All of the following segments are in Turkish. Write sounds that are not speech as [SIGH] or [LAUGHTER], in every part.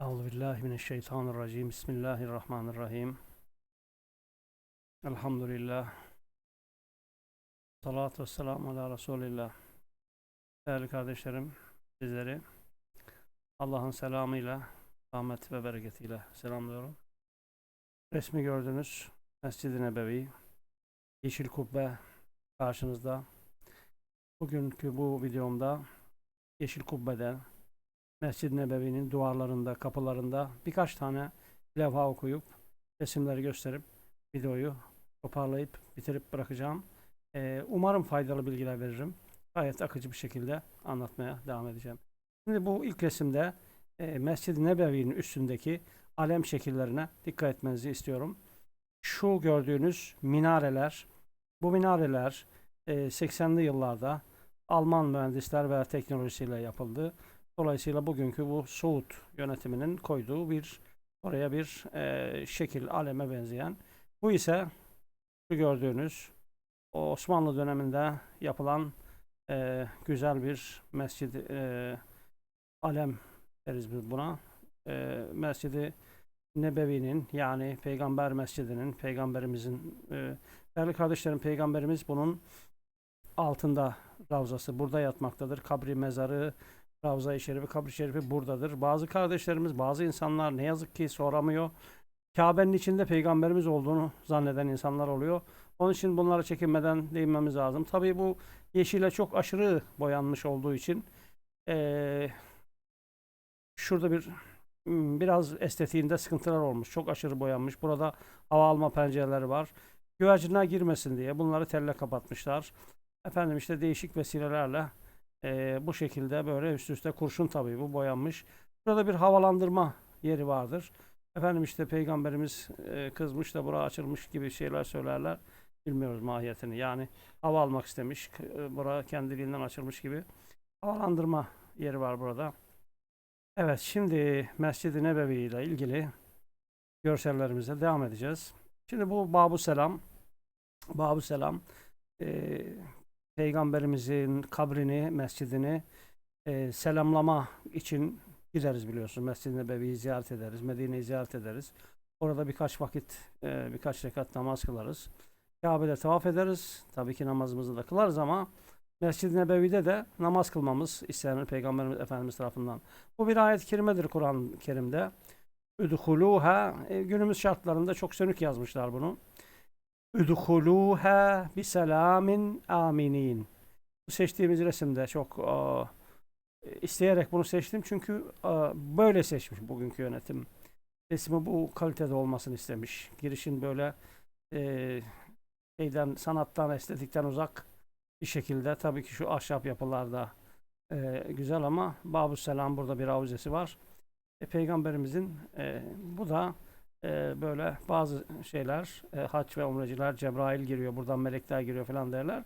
Euzu billahi mineşşeytanirracim. Bismillahirrahmanirrahim. Elhamdülillah. Salatu vesselamu ala Resulillah. Değerli kardeşlerim, sizleri Allah'ın selamıyla, rahmet ve bereketiyle selamlıyorum. Resmi gördünüz. Mescid-i Nebevi, Yeşil Kubbe karşınızda. Bugünkü bu videomda Yeşil Kubbe'de Mescid-i Nebevi'nin duvarlarında, kapılarında birkaç tane levha okuyup resimleri gösterip videoyu toparlayıp bitirip bırakacağım. Ee, umarım faydalı bilgiler veririm. Gayet akıcı bir şekilde anlatmaya devam edeceğim. Şimdi bu ilk resimde e, Mescid-i Nebevi'nin üstündeki alem şekillerine dikkat etmenizi istiyorum. Şu gördüğünüz minareler, bu minareler e, 80'li yıllarda Alman mühendisler ve teknolojisiyle yapıldı. Dolayısıyla bugünkü bu Suud yönetiminin koyduğu bir oraya bir e, şekil aleme benzeyen. Bu ise şu gördüğünüz o Osmanlı döneminde yapılan e, güzel bir mescid e, alem deriz biz buna. E, Mescidi Nebevi'nin yani Peygamber Mescidi'nin Peygamberimizin e, değerli kardeşlerim Peygamberimiz bunun altında ravzası burada yatmaktadır. Kabri mezarı Ravza-i Şerifi, kabri şerifi buradadır. Bazı kardeşlerimiz, bazı insanlar ne yazık ki soramıyor. Kabe'nin içinde peygamberimiz olduğunu zanneden insanlar oluyor. Onun için bunlara çekinmeden değinmemiz lazım. Tabii bu yeşile çok aşırı boyanmış olduğu için eee, şurada bir hmm, biraz estetiğinde sıkıntılar olmuş. Çok aşırı boyanmış. Burada hava alma pencereleri var. Güvercinler girmesin diye bunları telle kapatmışlar. Efendim işte değişik vesilelerle ee, bu şekilde böyle üst üste kurşun tabii bu boyanmış. Burada bir havalandırma yeri vardır. Efendim işte peygamberimiz e, kızmış da bura açılmış gibi şeyler söylerler. Bilmiyoruz mahiyetini. Yani hava almak istemiş. E, bura kendiliğinden açılmış gibi. Havalandırma yeri var burada. Evet şimdi Mescid-i Nebevi ile ilgili görsellerimize devam edeceğiz. Şimdi bu Babu Selam Babu Selam e, Peygamberimizin kabrini, mescidini e, selamlama için gideriz biliyorsun. Mescid-i Nebevi'yi ziyaret ederiz, Medine'yi ziyaret ederiz. Orada birkaç vakit, e, birkaç rekat namaz kılarız. Kabe'de tavaf ederiz. Tabii ki namazımızı da kılarız ama Mescid-i Nebevi'de de namaz kılmamız istenir Peygamberimiz Efendimiz tarafından. Bu bir ayet-i kerimedir Kur'an-ı Kerim'de. Üdhuluha e, günümüz şartlarında çok sönük yazmışlar bunu. Üdhuluha bi selamin aminin. Bu seçtiğimiz resimde çok aa, isteyerek bunu seçtim çünkü aa, böyle seçmiş bugünkü yönetim. Resmi bu kalitede olmasını istemiş. Girişin böyle e, şeyden sanattan estetikten uzak bir şekilde tabii ki şu ahşap yapılarda e, güzel ama Babu Selam burada bir avzesi var. E, Peygamberimizin e, bu da e, böyle bazı şeyler e, haç ve umreciler Cebrail giriyor buradan melekler giriyor falan derler.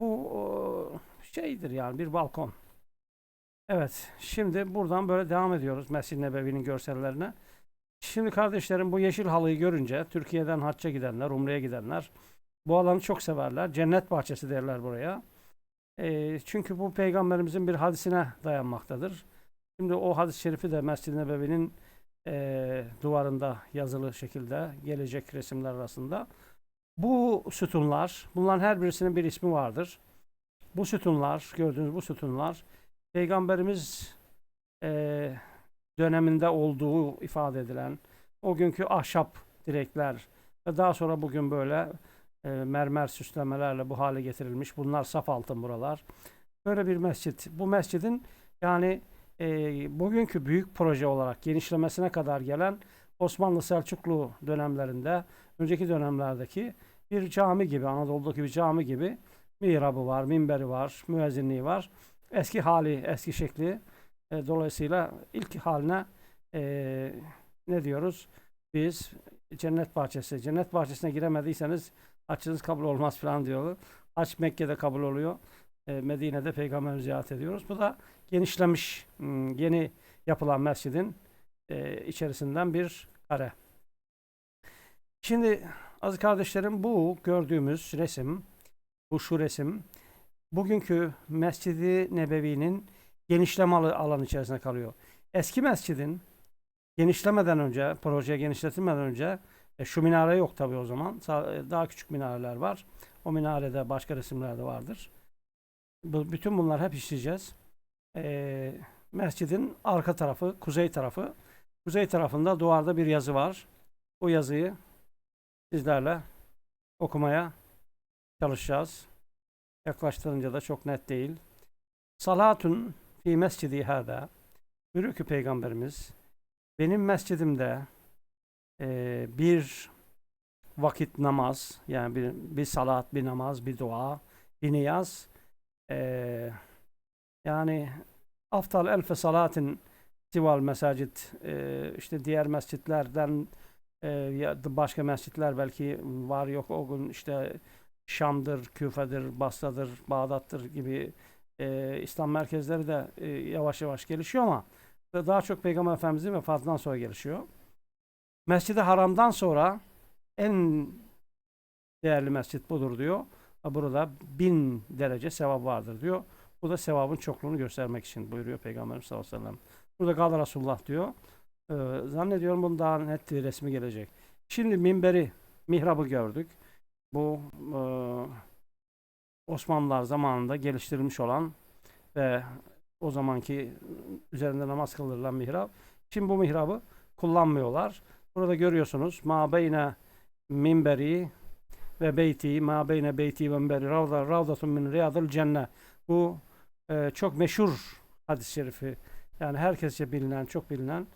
Bu o, şeydir yani bir balkon. Evet şimdi buradan böyle devam ediyoruz Mescid-i Nebevi'nin görsellerine. Şimdi kardeşlerim bu yeşil halıyı görünce Türkiye'den hacca gidenler, umreye gidenler bu alanı çok severler. Cennet bahçesi derler buraya. E, çünkü bu peygamberimizin bir hadisine dayanmaktadır. Şimdi o hadis-i şerifi de Mescid-i Nebevi'nin e, duvarında yazılı şekilde gelecek resimler arasında. Bu sütunlar, bunların her birisinin bir ismi vardır. Bu sütunlar, gördüğünüz bu sütunlar, Peygamberimiz e, döneminde olduğu ifade edilen o günkü ahşap direkler ve daha sonra bugün böyle e, mermer süslemelerle bu hale getirilmiş. Bunlar saf altın buralar. Böyle bir mescit. Bu mescidin yani e, bugünkü büyük proje olarak genişlemesine kadar gelen Osmanlı Selçuklu dönemlerinde, önceki dönemlerdeki bir cami gibi, Anadolu'daki bir cami gibi mihrabı var, minberi var, müezzinliği var. Eski hali, eski şekli. E, dolayısıyla ilk haline e, ne diyoruz? Biz cennet bahçesi. Cennet bahçesine giremediyseniz açınız kabul olmaz falan diyorlar. Aç Mekke'de kabul oluyor. E, Medine'de peygamber ziyaret ediyoruz. Bu da genişlemiş hmm, yeni yapılan mescidin e, içerisinden bir kare. Şimdi aziz kardeşlerim bu gördüğümüz resim, bu şu resim bugünkü Mescidi Nebevi'nin genişleme alanı içerisinde kalıyor. Eski mescidin genişlemeden önce, proje genişletilmeden önce e, şu minare yok tabii o zaman. Daha küçük minareler var. O minarede başka resimler de vardır. Bu, bütün bunlar hep işleyeceğiz. E, mescidin arka tarafı, kuzey tarafı. Kuzey tarafında duvarda bir yazı var. Bu yazıyı sizlerle okumaya çalışacağız. Yaklaştırınca da çok net değil. Salatun fi mescidi hâdâ. Buyuruyor Peygamberimiz benim mescidimde e, bir vakit namaz yani bir, bir salat, bir namaz, bir dua, bir niyaz yani aftal elfe salatin sival mesacid e, işte diğer mescitlerden e, başka mescitler belki var yok o gün işte Şam'dır, Küfe'dir, Basra'dır, Bağdat'tır gibi e, İslam merkezleri de e, yavaş yavaş gelişiyor ama daha çok Peygamber Efendimiz'in vefatından sonra gelişiyor. Mescid-i Haram'dan sonra en değerli mescit budur diyor. Burada bin derece sevap vardır diyor. Bu da sevabın çokluğunu göstermek için buyuruyor Peygamberimiz sallallahu aleyhi ve sellem. Burada kal Resulullah diyor. Ee, zannediyorum bunun daha net bir resmi gelecek. Şimdi minberi, mihrabı gördük. Bu e, Osmanlılar zamanında geliştirilmiş olan ve o zamanki üzerinde namaz kıldırılan mihrap. Şimdi bu mihrabı kullanmıyorlar. Burada görüyorsunuz ma beyne minberi ve beyti ma beyne beyti ve minberi ravda ravdatun min riyadil cennet. Bu e, çok meşhur hadis-i şerifi. Yani herkesçe bilinen, çok bilinen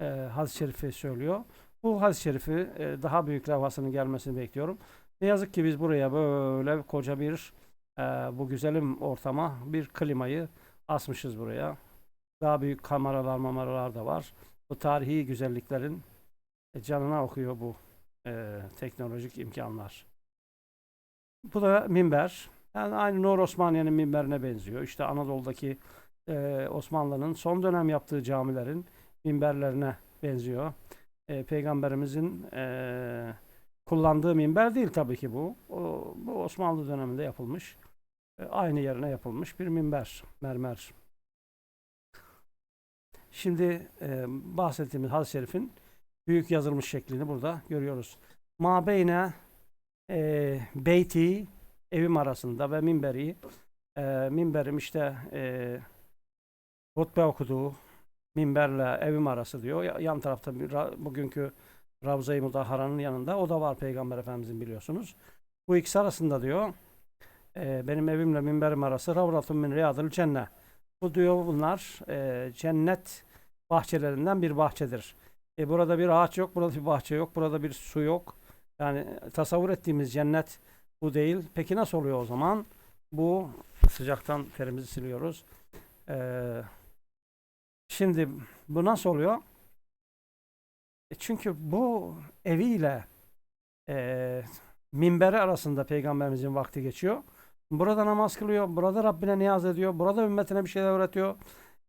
e, hadis-i şerifi söylüyor. Bu hadis-i şerifi e, daha büyük levhasının gelmesini bekliyorum. Ne yazık ki biz buraya böyle koca bir e, bu güzelim ortama bir klimayı asmışız buraya. Daha büyük kameralar mamaralar da var. Bu tarihi güzelliklerin e, canına okuyor bu e, teknolojik imkanlar. Bu da minber. Yani aynı Nur Osmaniye'nin minberine benziyor. İşte Anadolu'daki e, Osmanlı'nın son dönem yaptığı camilerin minberlerine benziyor. E, Peygamberimizin e, kullandığı minber değil tabii ki bu. O, bu Osmanlı döneminde yapılmış. E, aynı yerine yapılmış bir minber, mermer. Şimdi e, bahsettiğimiz hadis-i şerifin büyük yazılmış şeklini burada görüyoruz. Ma beyne e, beyti evim arasında ve minberi e, minberim işte e, hutbe okuduğu minberle evim arası diyor. Ya- Yan tarafta bugünkü Ravza-i Mudahhara'nın yanında o da var Peygamber Efendimizin biliyorsunuz. Bu ikisi arasında diyor e, benim evimle minberim arası Ravratun min riyadil cennet. Bu diyor bunlar e, cennet bahçelerinden bir bahçedir. E, burada bir ağaç yok, burada bir bahçe yok, burada bir su yok. Yani tasavvur ettiğimiz cennet bu değil. Peki nasıl oluyor o zaman? Bu sıcaktan terimizi siliyoruz. Ee, şimdi bu nasıl oluyor? E çünkü bu eviyle e, minberi arasında peygamberimizin vakti geçiyor. Burada namaz kılıyor, burada Rabbine niyaz ediyor, burada ümmetine bir şeyler öğretiyor.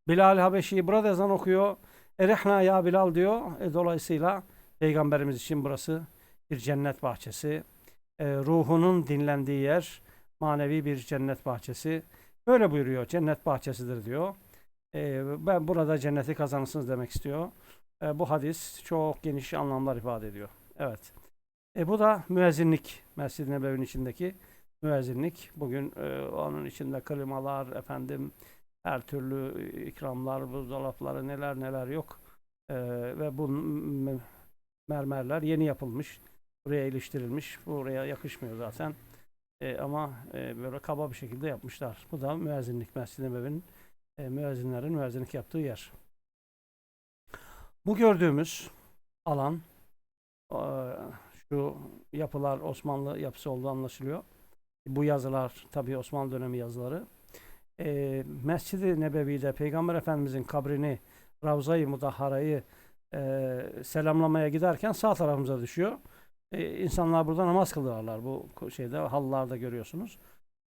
Bilal Habeşi burada ezan okuyor. Erihna ya Bilal diyor. E, dolayısıyla peygamberimiz için burası bir cennet bahçesi. E, ruhunun dinlendiği yer manevi bir cennet bahçesi. Böyle buyuruyor. Cennet bahçesidir diyor. E, ben burada cenneti kazanırsınız demek istiyor. E, bu hadis çok geniş anlamlar ifade ediyor. Evet. E, bu da müezzinlik. Mescid-i Nebevi'nin içindeki müezzinlik. Bugün e, onun içinde klimalar, efendim her türlü ikramlar, buzdolapları neler neler yok. E, ve bu mermerler yeni yapılmış. Buraya iliştirilmiş. Buraya yakışmıyor zaten. E, ama e, böyle kaba bir şekilde yapmışlar. Bu da müezzinlik. Mescid-i e, müezzinlerin müezzinlik yaptığı yer. Bu gördüğümüz alan e, şu yapılar Osmanlı yapısı olduğu anlaşılıyor. Bu yazılar tabii Osmanlı dönemi yazıları. E, Mescid-i Nebevi'de Peygamber Efendimizin kabrini Ravza-i Mudahhara'yı e, selamlamaya giderken sağ tarafımıza düşüyor. E, insanlar burada namaz kılıyorlar bu şeyde halılarda görüyorsunuz.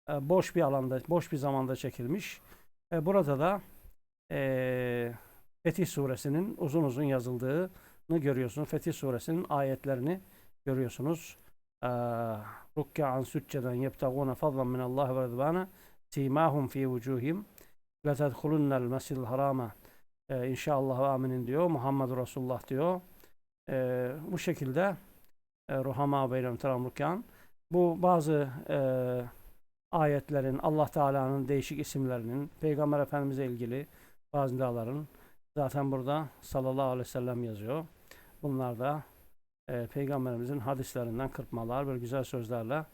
E, boş bir alanda, boş bir zamanda çekilmiş. E, burada da e, Fetih suresinin uzun uzun yazıldığını görüyorsunuz. Fetih suresinin ayetlerini görüyorsunuz. E, Rukkan sücceden yebtaguna fadlan min Allah ve rıdvana simahum fi vucuhim letedhulunnel mescidil harama E, inşallah ve aminin diyor. Muhammed Resulullah diyor. E, bu şekilde Ruhama beylem teramrukan. Bu bazı e, ayetlerin, Allah Teala'nın değişik isimlerinin, Peygamber Efendimiz'e ilgili bazı nidaların zaten burada sallallahu aleyhi ve sellem yazıyor. Bunlar da e, Peygamberimizin hadislerinden kırpmalar, böyle güzel sözlerle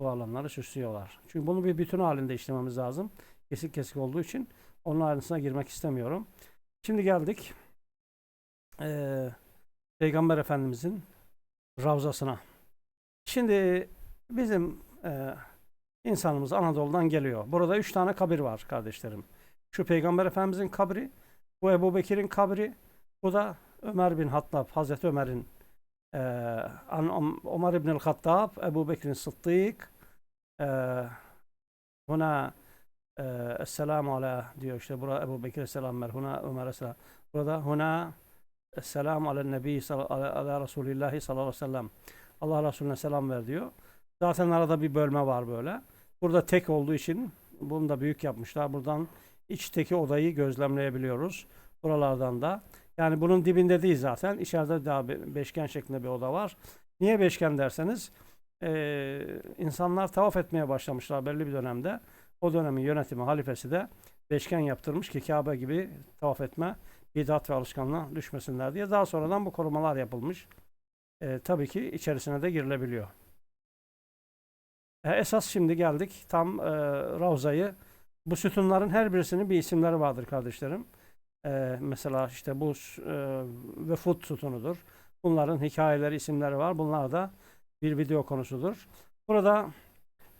bu alanları süslüyorlar. Çünkü bunu bir bütün halinde işlememiz lazım. Kesik kesik olduğu için onun ayrıntısına girmek istemiyorum. Şimdi geldik e, Peygamber Efendimizin Ravzasına. Şimdi bizim e, insanımız Anadolu'dan geliyor. Burada üç tane kabir var kardeşlerim. Şu Peygamber Efendimizin kabri, bu Ebu Bekir'in kabri, bu da Ömer bin Hattab, Hazreti Ömer'in e, Ömer bin Hattab, Ebu Bekir'in Sıddık, e, buna e, Esselamu ala diyor işte burada Ebu Bekir selam ver, huna Ömer'e selam. Burada huna Esselamu ala nebi ala, Resulillahi sallallahu aleyhi ve sellem. Allah Resulüne selam ver diyor. Zaten arada bir bölme var böyle. Burada tek olduğu için bunu da büyük yapmışlar. Buradan içteki odayı gözlemleyebiliyoruz. Buralardan da. Yani bunun dibinde değil zaten. İçeride daha be- beşgen şeklinde bir oda var. Niye beşgen derseniz eee, insanlar tavaf etmeye başlamışlar belli bir dönemde. O dönemin yönetimi, halifesi de beşgen yaptırmış ki Kabe gibi tavaf etme bidat ve alışkanlığa düşmesinler diye. Daha sonradan bu korumalar yapılmış. Eee, tabii ki içerisine de girilebiliyor. E, esas şimdi geldik tam e, Ravza'yı. Bu sütunların her birisinin bir isimleri vardır kardeşlerim. E, mesela işte bu e, Vefut sütunudur. Bunların hikayeleri, isimleri var. Bunlar da bir video konusudur. Burada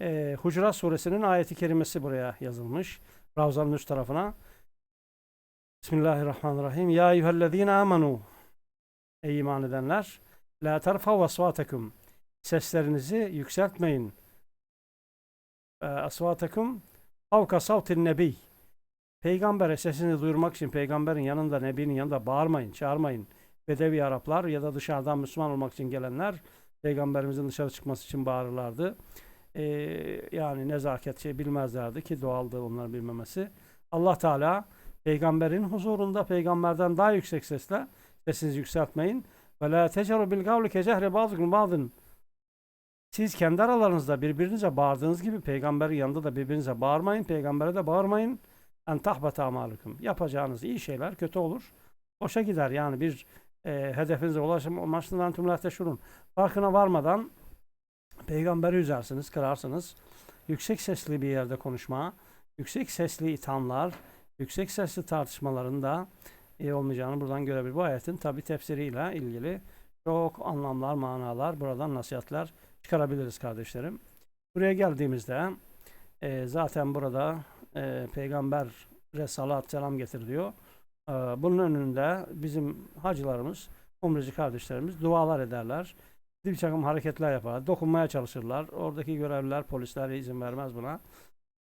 e, Hucurat suresinin ayeti kerimesi buraya yazılmış. Ravza'nın üst tarafına. Bismillahirrahmanirrahim. Ya eyyühellezine amenu. Ey iman edenler. La terfav asvatekum. Seslerinizi yükseltmeyin asvatakum havka savtin nebi. Peygambere sesini duyurmak için peygamberin yanında, nebinin yanında bağırmayın, çağırmayın. Bedevi Araplar ya da dışarıdan Müslüman olmak için gelenler peygamberimizin dışarı çıkması için bağırırlardı. E, yani nezaket şey bilmezlerdi ki doğaldı onların bilmemesi. Allah Teala peygamberin huzurunda peygamberden daha yüksek sesle sesinizi yükseltmeyin. Ve la teceru bil gavli ke cehri ba'dukum ba'dın. Siz kendi aralarınızda birbirinize bağırdığınız gibi peygamberin yanında da birbirinize bağırmayın. Peygambere de bağırmayın. En tahbata amalukum. Yapacağınız iyi şeyler kötü olur. Boşa gider yani bir e, hedefinize ulaşım amaçlıdan tümler teşhurun. Farkına varmadan peygamberi üzersiniz, kırarsınız. Yüksek sesli bir yerde konuşma, yüksek sesli ithamlar, yüksek sesli tartışmaların da iyi olmayacağını buradan görebilir. Bu ayetin tabi tefsiriyle ilgili çok anlamlar, manalar, buradan nasihatler çıkarabiliriz kardeşlerim. Buraya geldiğimizde e, zaten burada e, Peygamber'e salat selam getir diyor. E, bunun önünde bizim hacılarımız, umreci kardeşlerimiz dualar ederler. Bir takım hareketler yapar, dokunmaya çalışırlar. Oradaki görevliler, polisler izin vermez buna.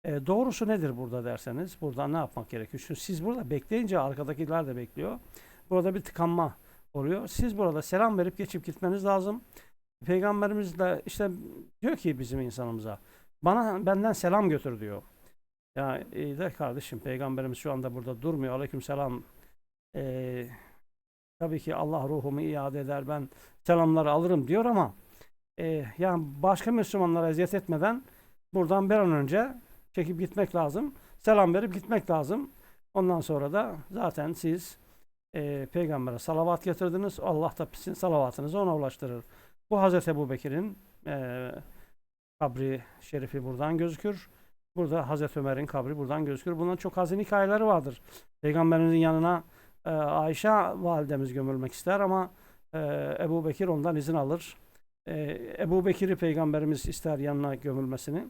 E, doğrusu nedir burada derseniz, burada ne yapmak gerekiyor? Çünkü siz burada bekleyince arkadakiler de bekliyor. Burada bir tıkanma oluyor. Siz burada selam verip geçip gitmeniz lazım. Peygamberimiz de işte diyor ki bizim insanımıza bana benden selam götür diyor. Ya iyi de kardeşim peygamberimiz şu anda burada durmuyor. Aleyküm selam. Ee, tabii ki Allah ruhumu iade eder ben selamları alırım diyor ama e, yani başka Müslümanlara eziyet etmeden buradan bir an önce çekip gitmek lazım. Selam verip gitmek lazım. Ondan sonra da zaten siz e, peygambere salavat getirdiniz. Allah da sizin salavatınızı ona ulaştırır. Bu Hazreti Ebu Bekir'in e, kabri şerifi buradan gözükür. Burada Hazreti Ömer'in kabri buradan gözükür. Bunların çok hazin hikayeleri vardır. Peygamberimizin yanına e, Ayşe validemiz gömülmek ister ama e, Ebu Bekir ondan izin alır. E, Ebu Bekir'i peygamberimiz ister yanına gömülmesini.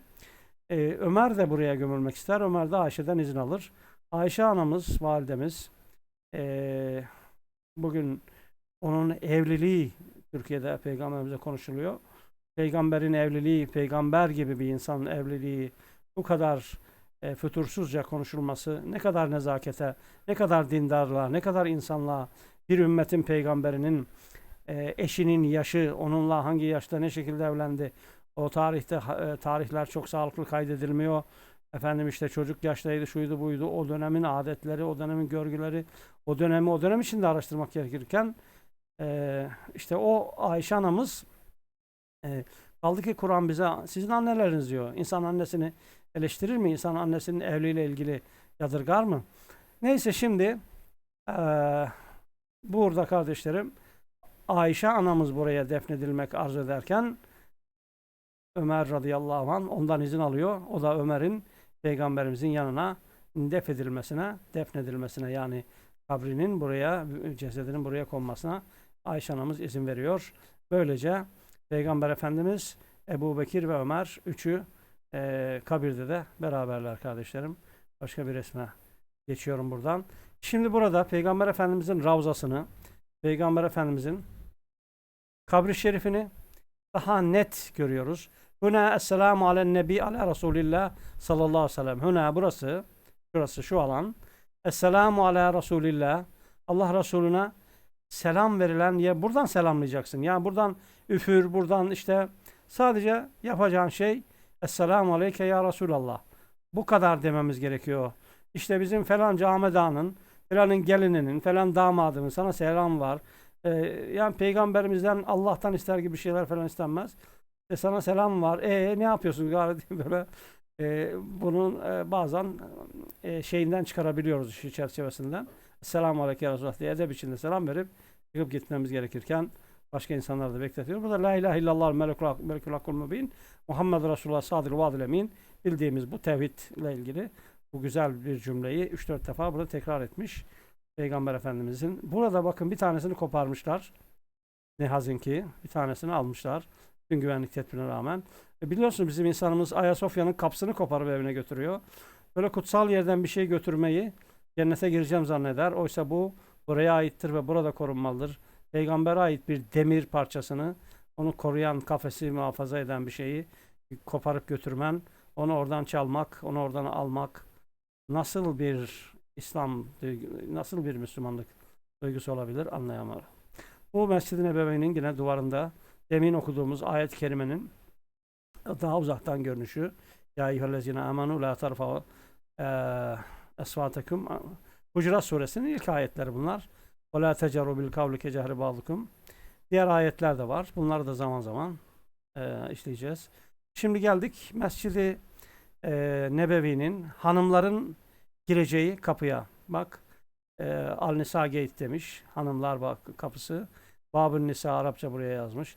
E, Ömer de buraya gömülmek ister. Ömer de Ayşe'den izin alır. Ayşe anamız, validemiz e, bugün onun evliliği Türkiye'de peygamberimize konuşuluyor. Peygamberin evliliği, peygamber gibi bir insanın evliliği bu kadar e, fütursuzca konuşulması ne kadar nezakete, ne kadar dindarlığa, ne kadar insanlığa bir ümmetin peygamberinin e, eşinin yaşı, onunla hangi yaşta ne şekilde evlendi o tarihte e, tarihler çok sağlıklı kaydedilmiyor. Efendim işte çocuk yaştaydı, şuydu buydu. O dönemin adetleri, o dönemin görgüleri, o dönemi o dönem içinde araştırmak gerekirken e, işte o Ayşe anamız e, kaldı ki Kur'an bize sizin anneleriniz diyor. İnsan annesini eleştirir mi? İnsan annesinin evliliğiyle ilgili yadırgar mı? Neyse şimdi e, burada kardeşlerim Ayşe anamız buraya defnedilmek arzu ederken Ömer radıyallahu anh ondan izin alıyor. O da Ömer'in peygamberimizin yanına defedilmesine, defnedilmesine yani kabrinin buraya, cesedinin buraya konmasına Ayşe anamız izin veriyor. Böylece Peygamber Efendimiz Ebu Bekir ve Ömer üçü eee, kabirde de beraberler kardeşlerim. Başka bir resme geçiyorum buradan. Şimdi burada Peygamber Efendimizin ravzasını, Peygamber Efendimizin kabri şerifini daha net görüyoruz. Hüna esselamu alen nebi ala Resulillah sallallahu aleyhi ve sellem. Hüna burası, şurası şu alan. Esselamu ala Resulillah. Allah Resulüne selam verilen ya buradan selamlayacaksın. Yani buradan üfür, buradan işte sadece yapacağın şey Esselamu aleyke ya Resulallah. Bu kadar dememiz gerekiyor. İşte bizim falanca Ahmet Ağa'nın, falanın gelininin, falan damadının sana selam var. Ee, yani peygamberimizden Allah'tan ister gibi şeyler falan istenmez. E sana selam var. E ne yapıyorsun [LAUGHS] gayet böyle e, bunun e, bazen e, şeyinden çıkarabiliyoruz işi çerçevesinden. Selamun aleyküm ya Resulullah diye edep içinde selam verip çıkıp gitmemiz gerekirken başka insanları da bekletiyor. Burada la ilahe illallah melekul hakul mubin Muhammed Resulullah sadır vadil emin bildiğimiz bu tevhid ile ilgili bu güzel bir cümleyi 3-4 defa burada tekrar etmiş Peygamber Efendimizin. Burada bakın bir tanesini koparmışlar. Ne hazin ki bir tanesini almışlar. Tüm güvenlik tedbirine rağmen. E biliyorsunuz bizim insanımız Ayasofya'nın kapısını koparıp evine götürüyor. Böyle kutsal yerden bir şey götürmeyi cennete gireceğim zanneder. Oysa bu buraya aittir ve burada korunmalıdır. Peygamber'e ait bir demir parçasını onu koruyan, kafesi muhafaza eden bir şeyi koparıp götürmen, onu oradan çalmak, onu oradan almak nasıl bir İslam, nasıl bir Müslümanlık duygusu olabilir anlayamıyorum. Bu Mescid-i Nebevi'nin yine duvarında demin okuduğumuz ayet-i kerimenin daha uzaktan görünüşü Ya eyyühellezine amanu la tarfa'u eee esvatakum Hucurat suresinin ilk ayetleri bunlar. Ve la tecaru bil kavli kecehri ba'dukum. Diğer ayetler de var. Bunları da zaman zaman eee, işleyeceğiz. Şimdi geldik Mescid-i eee, Nebevi'nin hanımların gireceği kapıya. Bak eee Al Nisa Gate demiş. Hanımlar bak kapısı. Babın Nisa Arapça buraya yazmış.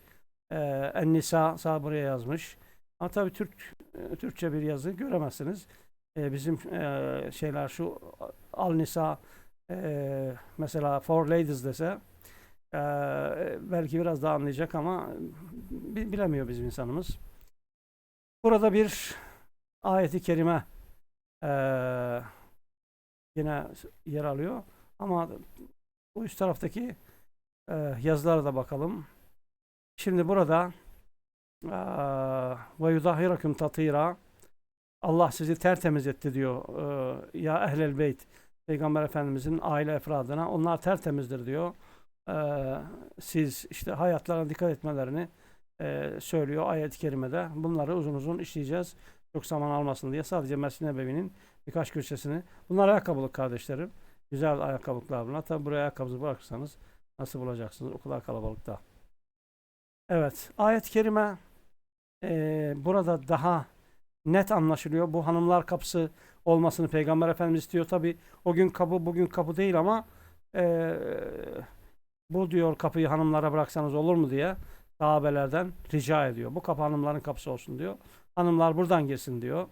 Eee En Nisa sağ buraya yazmış. Ama tabii Türk e, Türkçe bir yazı göremezsiniz. E, bizim e, şeyler şu Al Nisa e, mesela For Ladies dese e, belki biraz daha anlayacak ama bi- bilemiyor bizim insanımız. Burada bir ayeti kerime e, yine yer alıyor ama bu üst taraftaki e, yazılara da bakalım. Şimdi burada ve yudahhirakum tatira. Allah sizi tertemiz etti diyor ya ehlel beyt. Peygamber Efendimizin aile efradına onlar tertemizdir. diyor. Siz işte hayatlarına dikkat etmelerini söylüyor ayet-i kerimede. Bunları uzun uzun işleyeceğiz. Çok zaman almasın diye. Sadece Mescid-i Nebevi'nin birkaç köşesini. Bunlar ayakkabılık kardeşlerim. Güzel ayakkabılıklar bunlar. Tabi buraya ayakkabınızı bırakırsanız nasıl bulacaksınız o kadar kalabalıkta Evet, ayet-i kerime eee, burada daha net anlaşılıyor. Bu hanımlar kapısı olmasını Peygamber Efendimiz istiyor. Tabi o gün kapı bugün kapı değil ama eee, bu diyor kapıyı hanımlara bıraksanız olur mu diye sahabelerden rica ediyor. Bu kapı hanımların kapısı olsun diyor. Hanımlar buradan girsin diyor.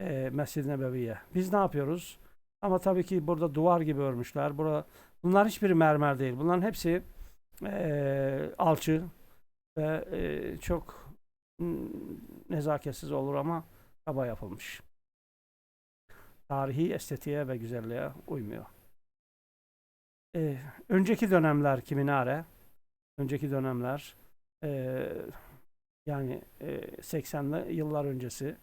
Eee Mescid-i Nebevi'ye. Biz ne yapıyoruz? Ama tabii ki burada duvar gibi örmüşler. Burada, bunlar hiçbiri mermer değil. Bunların hepsi eee, alçı, ve e, çok nezaketsiz olur ama kaba yapılmış. Tarihi estetiğe ve güzelliğe uymuyor. E, önceki dönemler kiminare, önceki dönemler e, yani e, 80'li yıllar öncesi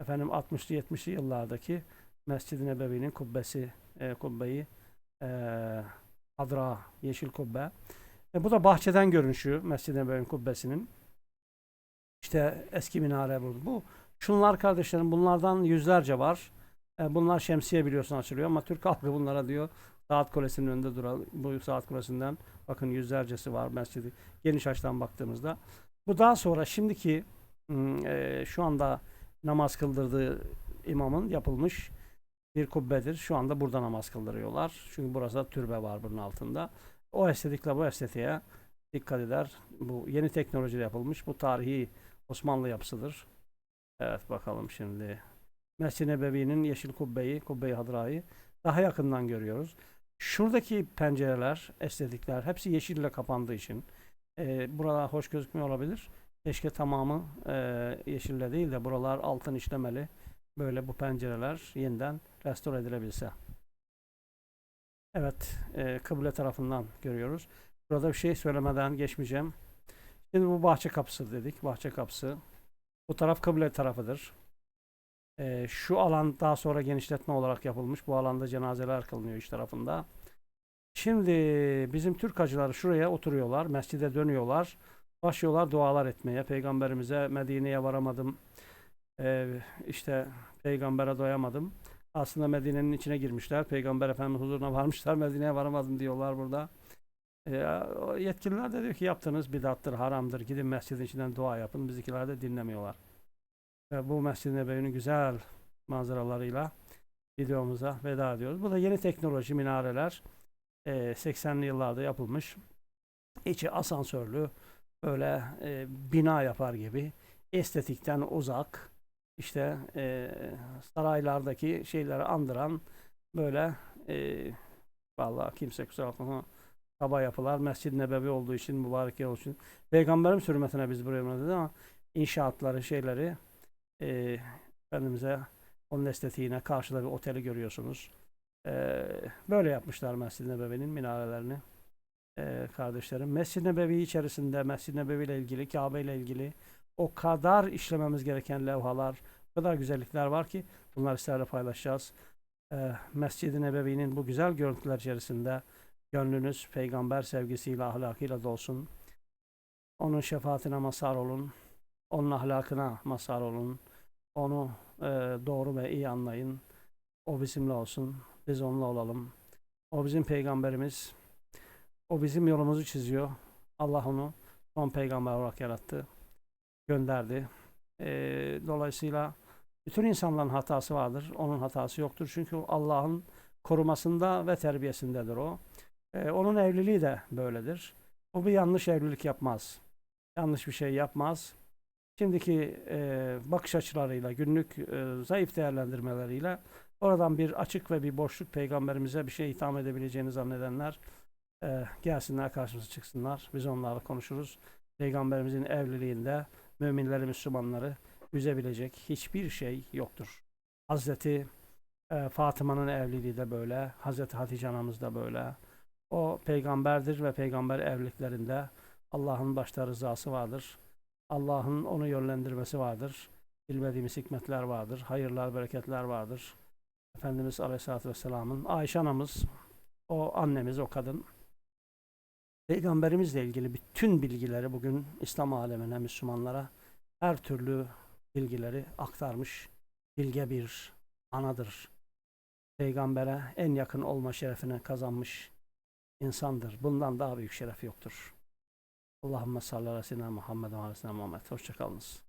efendim 60'lı 70'li yıllardaki Mescid-i Nebevi'nin kubbesi, e, kubbeyi Hadra, yeşil kubbe e, bu da bahçeden görünüşü Mescid-i Nebevi'nin kubbesinin. İşte eski minare bu. Bu Şunlar kardeşlerim bunlardan yüzlerce var. E, bunlar şemsiye biliyorsun açılıyor ama Türk halkı bunlara diyor saat kulesinin önünde duran bu saat kulesinden bakın yüzlercesi var mescidi geniş açıdan baktığımızda. Bu daha sonra şimdiki hmm, e, şu anda namaz kıldırdığı imamın yapılmış bir kubbedir. Şu anda burada namaz kıldırıyorlar. Çünkü burası da türbe var bunun altında. O estetikle bu estetiğe dikkat eder. Bu yeni teknolojiyle yapılmış. Bu tarihi Osmanlı yapısıdır. Evet bakalım şimdi. Mescid-i Nebevi'nin yeşil kubbeyi, kubbe-i hadrayı daha yakından görüyoruz. Şuradaki pencereler, estetikler hepsi yeşille kapandığı için e, burada hoş gözükmüyor olabilir. Keşke tamamı e, yeşille değil de buralar altın işlemeli. Böyle bu pencereler yeniden restore edilebilse. Evet, e, kıble tarafından görüyoruz. Burada bir şey söylemeden geçmeyeceğim. Şimdi bu bahçe kapısı dedik. Bahçe kapısı. Bu taraf kıble tarafıdır. E, şu alan daha sonra genişletme olarak yapılmış. Bu alanda cenazeler kılınıyor iç tarafında. Şimdi bizim Türk hacıları şuraya oturuyorlar. Mescide dönüyorlar. Başlıyorlar dualar etmeye. Peygamberimize Medine'ye varamadım. E, işte peygambere doyamadım. Aslında Medine'nin içine girmişler. Peygamber Efendimiz huzuruna varmışlar. Medine'ye varamadım diyorlar burada. E, yetkililer de diyor ki yaptığınız bidattır, haramdır. Gidin mescidin içinden dua yapın. Bizimkiler de dinlemiyorlar. Ve bu Mescid-i güzel manzaralarıyla videomuza veda ediyoruz. Bu da yeni teknoloji minareler. E, 80'li yıllarda yapılmış. İçi asansörlü. Böyle e, bina yapar gibi. Estetikten uzak. İşte e, saraylardaki şeyleri andıran böyle e, vallahi kimse kusura bakma kaba yapılar. Mescid-i Nebevi olduğu için, mübarek yer olduğu için. Peygamberim hürmetine biz buraya dedi ama inşaatları, şeyleri e, Efendimiz'e onun estetiğine karşıda bir oteli görüyorsunuz. E, böyle yapmışlar Mescid-i Nebevi'nin minarelerini. E, kardeşlerim. Mescid-i Nebevi içerisinde Mescid-i Nebevi ile ilgili, Kabe ile ilgili o kadar işlememiz gereken levhalar, o kadar güzellikler var ki bunları sizlerle paylaşacağız. E, Mescid-i Nebevi'nin bu güzel görüntüler içerisinde gönlünüz peygamber sevgisiyle, ahlakıyla dolsun. Onun şefaatine mazhar olun. Onun ahlakına mazhar olun. Onu e, doğru ve iyi anlayın. O bizimle olsun. Biz onunla olalım. O bizim peygamberimiz. O bizim yolumuzu çiziyor. Allah onu son peygamber olarak yarattı. Gönderdi. E, dolayısıyla bütün insanların hatası vardır. Onun hatası yoktur. Çünkü Allah'ın korumasında ve terbiyesindedir o. E, onun evliliği de böyledir. O bir yanlış evlilik yapmaz. Yanlış bir şey yapmaz. Şimdiki e, bakış açılarıyla, günlük e, zayıf değerlendirmeleriyle oradan bir açık ve bir boşluk peygamberimize bir şey itham edebileceğini zannedenler e, gelsinler karşımıza çıksınlar. Biz onlarla konuşuruz. Peygamberimizin evliliğinde müminleri, Müslümanları üzebilecek hiçbir şey yoktur. Hazreti e, Fatıma'nın evliliği de böyle. Hazreti Hatice anamız da böyle. O peygamberdir ve peygamber evliliklerinde Allah'ın başta rızası vardır. Allah'ın onu yönlendirmesi vardır. Bilmediğimiz hikmetler vardır. Hayırlar, bereketler vardır. Efendimiz Aleyhisselatü Vesselam'ın Ayşe anamız, o annemiz, o kadın Peygamberimizle ilgili bütün bilgileri bugün İslam alemine, Müslümanlara her türlü bilgileri aktarmış. Bilge bir anadır. Peygambere en yakın olma şerefini kazanmış insandır. Bundan daha büyük şeref yoktur. Allahümme salli ala seyyidina Muhammed ve ala seyyidina Muhammed. Hoşçakalınız.